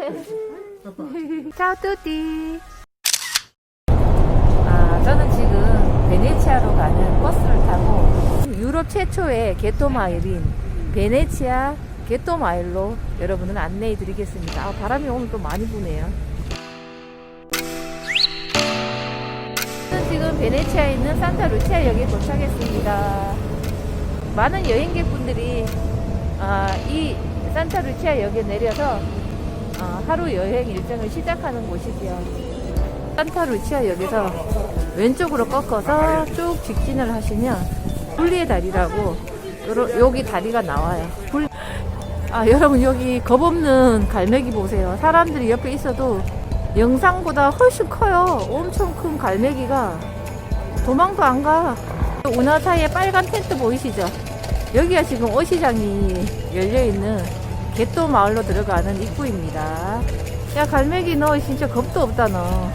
Ciao. 아, 저는 지금 베네치아로 가는 버스를 타고 유럽 최초의 게토마일인 베네치아 게토마일로 여러분을 안내해 드리겠습니다. 아, 바람이 오늘 또 많이 부네요. 저는 지금 베네치아에 있는 산타 루치아역에 도착했습니다. 많은 여행객분들이 아, 이 산타 루치아역에 내려서 어, 하루 여행 일정을 시작하는 곳이지요. 산타 루치아역에서 왼쪽으로 꺾어서 쭉 직진을 하시면 분리의 다리라고 여기 다리가 나와요. 불- 아 여러분 여기 겁없는 갈매기 보세요. 사람들이 옆에 있어도 영상보다 훨씬 커요. 엄청 큰 갈매기가 도망도 안 가. 운하 사이에 빨간 텐트 보이시죠? 여기가 지금 어시장이 열려 있는 개또 마을로 들어가는 입구입니다. 야 갈매기 너 진짜 겁도 없다 너.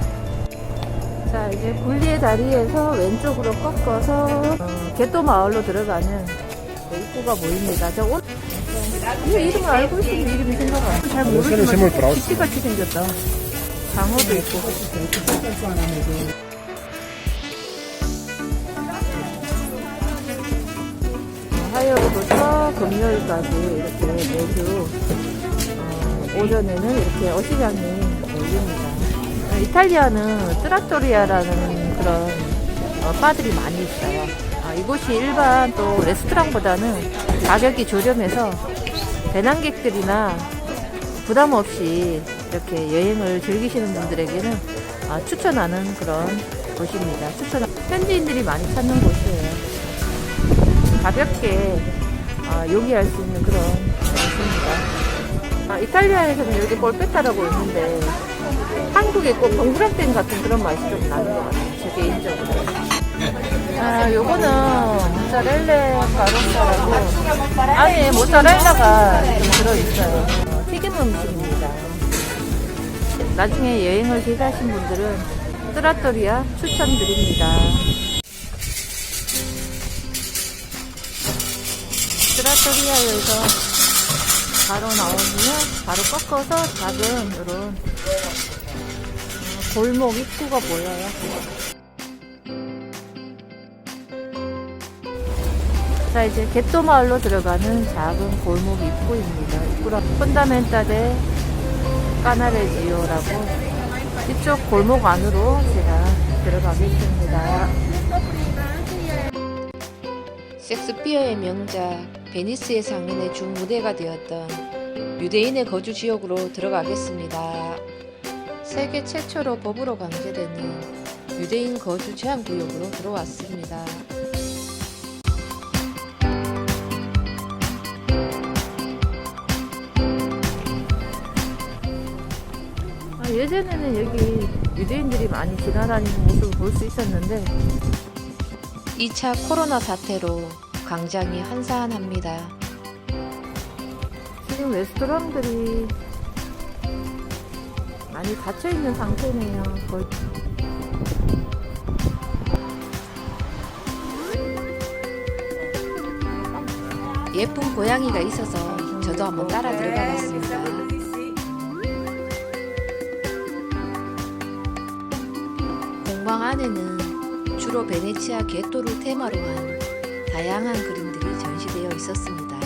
자 이제 분리의 다리에서 왼쪽으로 꺾어서 어, 개또 마을로 들어가는 네, 입구가 보입니다. 저 오늘 이 이름을 알고 있으면 이름이 생각 안 나. 잘 모르지만. 기치같이 생겼다. 장어도 있고. 화요일부터 금요일까지 이렇게 매주 어, 오전에는 이렇게 어시장이 열립니다. 어, 이탈리아는 트라토리아라는 그런 어, 바들이 많이 있어요. 아, 이곳이 일반 또 레스토랑보다는 가격이 저렴해서 배낭객들이나 부담 없이 이렇게 여행을 즐기시는 분들에게는 아, 추천하는 그런 곳입니다. 추천 현지인들이 많이 찾는 곳이에요. 가볍게 아, 요기할 수 있는 그런 곳입니다. 아, 이탈리아에서는 이렇게 볼페타라고 있는데 한국에 꼭 동그랑땡 같은 그런 맛이 좀 나는 것 같아요. 제 개인적으로. 아, 요거는 모짜렐레 가로사라고 안에 모짜렐라가 좀 들어있어요. 어, 튀김 음식입니다. 나중에 여행을 계획하신 분들은 트라토리아 추천드립니다. 트라토리아에서 바로 나오면 바로 꺾어서 작은 이런 골목 입구가 보여요. 자 이제 겟도 마을로 들어가는 작은 골목 입구입니다. 입구라 펀다멘타 데 까나레지오라고 이쪽 골목 안으로 제가 들어가겠습니다. 섹스피어의 명작 베니스의 상인의 주 무대가 되었던 유대인의 거주 지역으로 들어가겠습니다. 세계 최초로 법으로 강제되는 유대인 거주 제한 구역으로 들어왔습니다. 아, 예전에는 여기 유대인들이 많이 지나다니는 모습을 볼 수 있었는데 2차 코로나 사태로 광장이 한산합니다. 지금 레스토랑들이 많이 닫혀 있는 상태네요. 거의. 예쁜 고양이가 있어서 저도 한번 따라 들어가 봤습니다. 공방 안에는 주로 베네치아 게토를 테마로 한 다양한 그림들이 전시되어 있었습니다.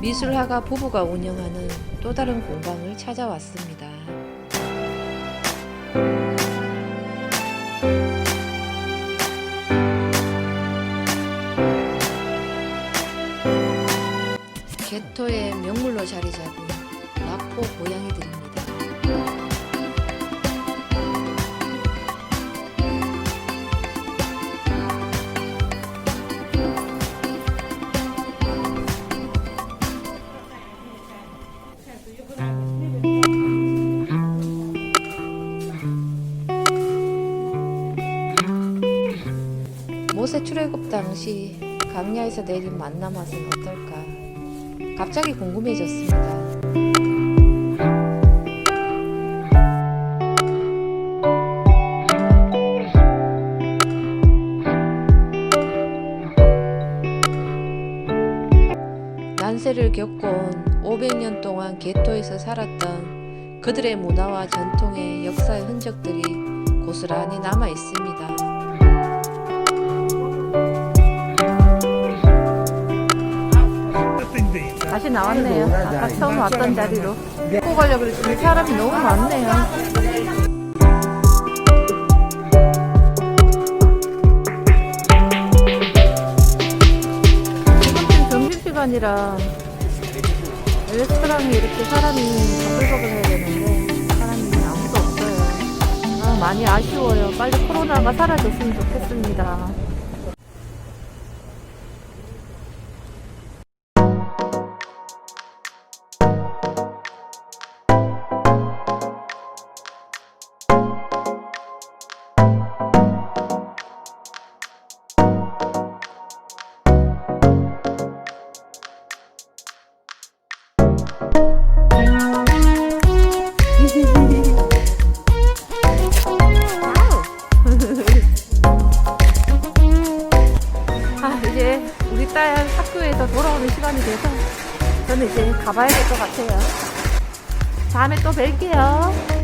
미술화가 부부가 운영하는 또 다른 공방을 찾아왔습니다. 게토의 명물로 자리 잡은 마포 고양이들입니다. 모세 출애굽 당시 강야에서 내린 만나 맛은 어떨까? 갑자기 궁금해졌습니다. 난세를 겪고온 500년 동안 개토에서 살았던 그들의 문화와 전통의 역사의 흔적들이 고스란히 남아 있습니다. 다시 나왔네요. 아까 처음 왔던 자리로. 꼭 가려고 그랬더니 사람이 너무 많네요. 지금쯤 점심시간이라 레스토랑에 이렇게 사람이 버글버글 해야 되는데 사람이 아무도 없어요. 아, 많이 아쉬워요. 빨리 코로나가 사라졌으면 좋겠습니다. 가봐야 될 것 같아요. 다음에 또 뵐게요.